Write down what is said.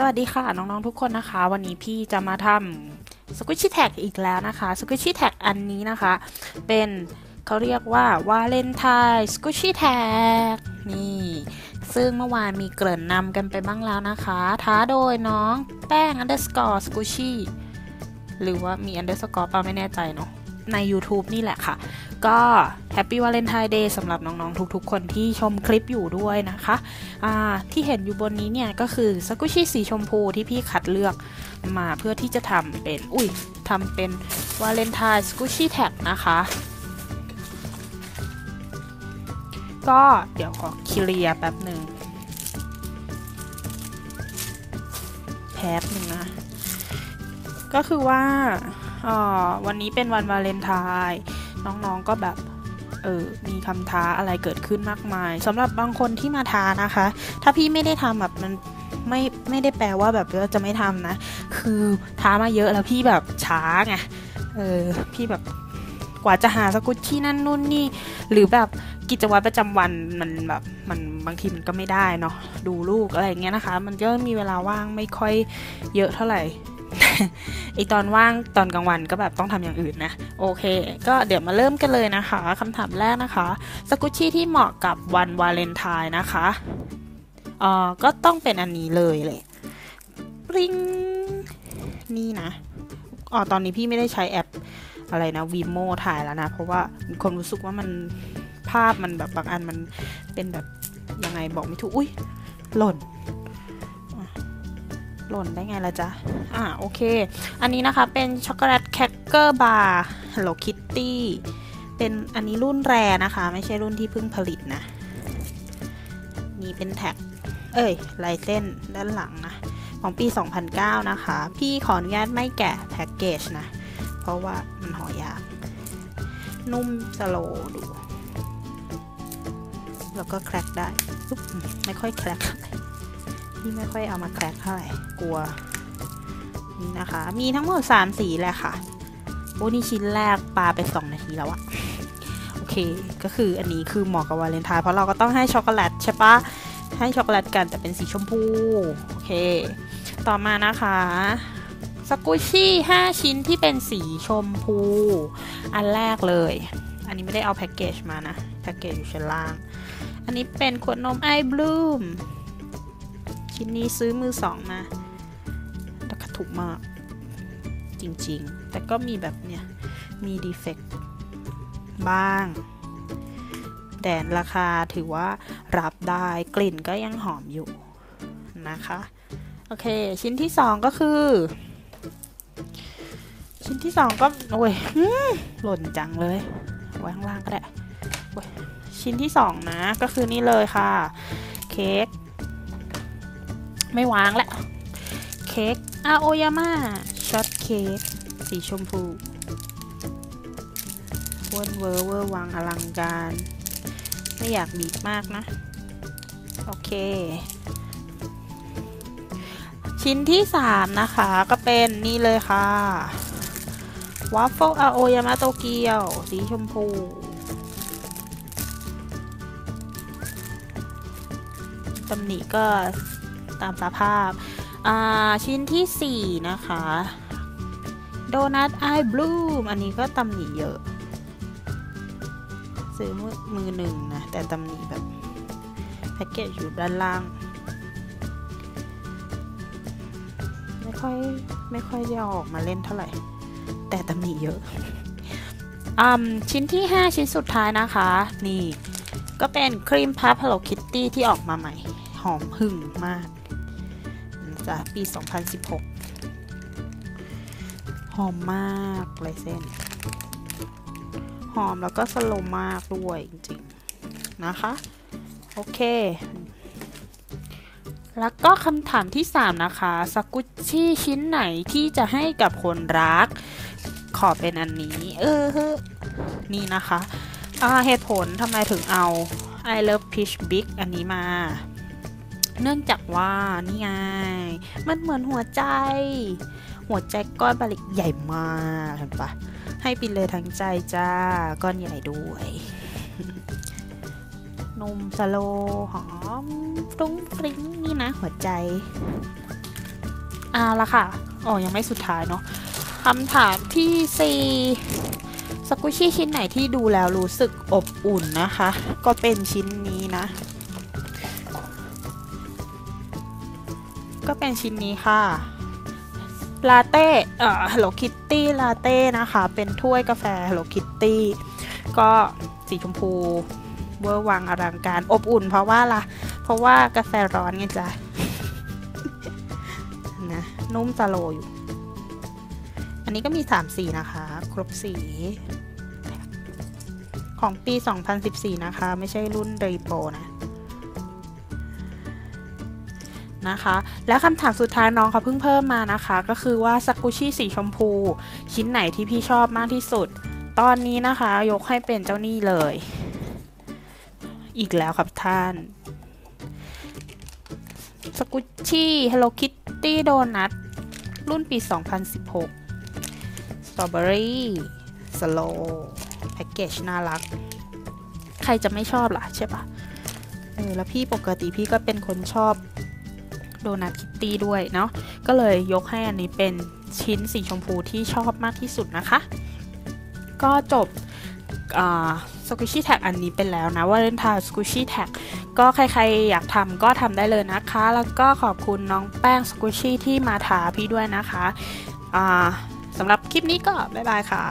สวัสดีค่ะ น้อง ๆ ทุกคนนะคะ วันนี้พี่จะมาทำส q ิชชี่แท็กอีกแล้วนะคะส q ิชชี่แท็กอันนี้นะคะ เป็นเขาเรียกว่าวาเลนไทน์ส q ิชชี่แท็กนี่ ซึ่งเมื่อวานมีเกริ่นนำกันไปบ้างแล้วนะคะ ท้าโดยน้องแป้ง underscore squishy หรือว่ามี underscore ป่าไม่แน่ใจเนาะใน YouTube นี่แหละค่ะ ก็ Happy Valentine Day สำหรับน้องๆ ทุกๆ คนที่ชมคลิปอยู่ด้วยนะคะที่เห็นอยู่บนนี้เนี่ยก็คือสกุชิสีชมพูที่พี่คัดเลือกมาเพื่อที่จะทำเป็น อุ้ยทำเป็น Valentine Squishy Tag นะคะก็เดี๋ยวขอเคลียร์แป๊บหนึ่งแป๊บหนึ่งนะ ก็คือว่าวันนี้เป็นวันวาเลนไทน์ น้องๆก็แบบเออมีคำท้าอะไรเกิดขึ้นมากมายสำหรับบางคนที่มาท้านะคะ ถ้าพี่ไม่ได้ทำแบบมันไม่ไม่ได้แปลว่าแบบว่าจะไม่ทำนะ คือท้ามาเยอะแล้วพี่แบบช้าไงเออพี่แบบกว่าจะหาสกุตที่นั่นนู่นนี่ หรือแบบกิจวัตรประจำวันมันแบบมันบางทีมันก็ไม่ได้เนาะดูลูกอะไรเงี้ยนะคะ มันก็มีเวลาว่างไม่ค่อยเยอะเท่าไหร่ ไอตอนว่างตอนกลางวันก็แบบต้องทำอย่างอื่นนะ โอเค ก็เดี๋ยวมาเริ่มกันเลยนะคะคำถามแรกนะคะ สกุชชี่ที่เหมาะกับวันวาเลนไทน์นะคะเอ่อก็ต้องเป็นอันนี้เลยเลยริงนี่นะอ๋อตอนนี้พี่ไม่ได้ใช้แอปอะไรนะวีโมถ่ายแล้วนะ เพราะว่าคนรู้สึกว่ามันภาพมันแบบบางอันมันเป็นแบบยังไงบอกไม่ถูก อุ้ยหล่น หล่นได้ไงละจ๊ะ อ่าโอเค อันนี้นะคะเป็นช็อกโกแลตแคคเกอร์บาร์ Hello Kitty เป็นอันนี้รุ่นแรนะคะ ไม่ใช่รุ่นที่เพิ่งผลิตนะนี่เป็นแท็ก เอ้ยลายเส้นด้านหลังนะ ของปี 2009 นะคะ พี่ขออนุญาตไม่แกะแพ็กเกจนะ เพราะว่ามันห่อยาก นุ่มสโลดู แล้วก็แครกได้ ไม่ค่อยแครก ที่ไม่ค่อยเอามาแครกเท่าไหร่กลัวนี่นะคะ มีทั้งหมด 3 สีแหละค่ะ โอ้นี่ชิ้นแรกปลาไป 2 นาทีแล้วอะโอเค ก็คืออันนี้คือเหมาะกับวาเลนไทน์เพราะเราก็ต้องให้ช็อกโกแลตใช่ปะให้ช็อกโกแลตกันแต่เป็นสีชมพู โอเค ต่อมานะคะสกุชี่5ชิ้นที่เป็นสีชมพู อันแรกเลย อันนี้ไม่ได้เอาแพ็กเกจมานะ แพ็กเกจอยู่ชั้นล่าง อันนี้เป็นขวดนมไอบลูม ชิ้นนี้ซื้อมือสองมาราคาถูกมากจริงๆ แต่ก็มีแบบเนี้ยมีดีเฟกต์บ้างแต่ราคาถือว่ารับได้กลิ่นก็ยังหอมอยู่นะคะ โอเค ชิ้นที่สองก็คือ ชิ้นที่สองก็ โอ้ยหล่นจังเลยไว้ข้างล่างก็ได้ชิ้นที่สองนะ ก็คือนี่เลยค่ะ เค้ก ไม่วางแล้วเค้กอาโอยาม่าช็อตเค้กสีชมพูวนเวอร์เวอร์วางอลังการ ไม่อยากบีบมากนะ โอเค ชิ้นที่ 3 นะคะก็เป็นนี่เลยค่ะวัฟเฟิลอาโอยามาโตเกียว สีชมพูตำหนิก็ ตามสภาพ ชิ้นที่ 4 นะคะโดนัทไอบลูมอันนี้ก็ตำหนิเยอะ ซื้อมือมือหนึ่งนะ แต่ตำหนิแบบ แพ็กเกจอยู่ด้านล่าง ไม่ค่อย ไม่ค่อยจะออกมาเล่นเท่าไหร่ แต่ตำหนิเยอะอชิ้นที่ 5 ชิ้นสุดท้ายนะคะ นี่ ก็เป็นครีมพับ Hello Kitty ที่ออกมาใหม่ หอมหึ่งมาก จ้ะปี 2016 หอมมากลายเส้น หอมแล้วก็สโลมากด้วยจริงๆ นะคะ โอเค แล้วก็คำถามที่ 3 นะคะสกุชชี่ชิ้นไหนที่จะให้กับคนรัก ขอเป็นอันนี้ เออ นี่นะคะเหตุผลทำไมถึงเอา I love peach big อันนี้มา เนื่องจากว่านี่ไง มันเหมือนหัวใจ หัวใจก้อนบริกใหญ่มากเห็นปะให้ปิดเลยทั้งใจจ้า ก้อนใหญ่ด้วยนมสโลหอมฟรุ้งฟริ้งนี่นะ หัวใจเอาละค่ะอ๋อยังไม่สุดท้ายเนาะคำถามที่สี่สกุชี่ชิ้นไหนที่ดูแล้วรู้สึกอบอุ่นนะคะ ก็เป็นชิ้นนี้นะ ก็เป็นชิ้นนี้ค่ะลาเต้เอ่อ Hello Kitty ลาเต้นะคะ เป็นถ้วยกาแฟ Hello Kitty ก็สีชมพูเวอร์วังอลังการอบอุ่นเพราะว่าล่ะ เพราะว่ากาแฟร้อนไงจ๊ะนะนุ่มสโลอยู่ อันนี้ก็มี 3 สีนะคะ ครบสี ของปี 2014 นะคะ ไม่ใช่รุ่นรีโปนะ นะคะ และคำถามสุดท้ายน้องเขาเพิ่งเพิ่มมานะคะ ก็คือว่าสกุชี่สีชมพู ชิ้นไหนที่พี่ชอบมากที่สุด ตอนนี้นะคะยกให้เป็นเจ้านี่เลย อีกแล้วครับท่านสกุชชี่ Hello Kitty Donut รุ่นปี 2016 Strawberry Slow แพ็กเกจน่ารัก ใครจะไม่ชอบล่ะใช่ปะเออแล้วพี่ปกติพี่ก็เป็นคนชอบ โดนัทคิตตี้ด้วยเนาะก็เลยยกให้อันนี้เป็นชิ้นสีชมพูที่ชอบมากที่สุดนะคะ ก็จบสกุชี่แท็กอันนี้เป็นแล้วนะว่าเล่นทาสกุชี่แท็กก็ใครๆอยากทำก็ทำได้เลยนะคะ แล้วก็ขอบคุณน้องแป้งสกุชี่ที่มาทาพี่ด้วยนะคะสำหรับคลิปนี้ก็บ๊ายบายค่ะ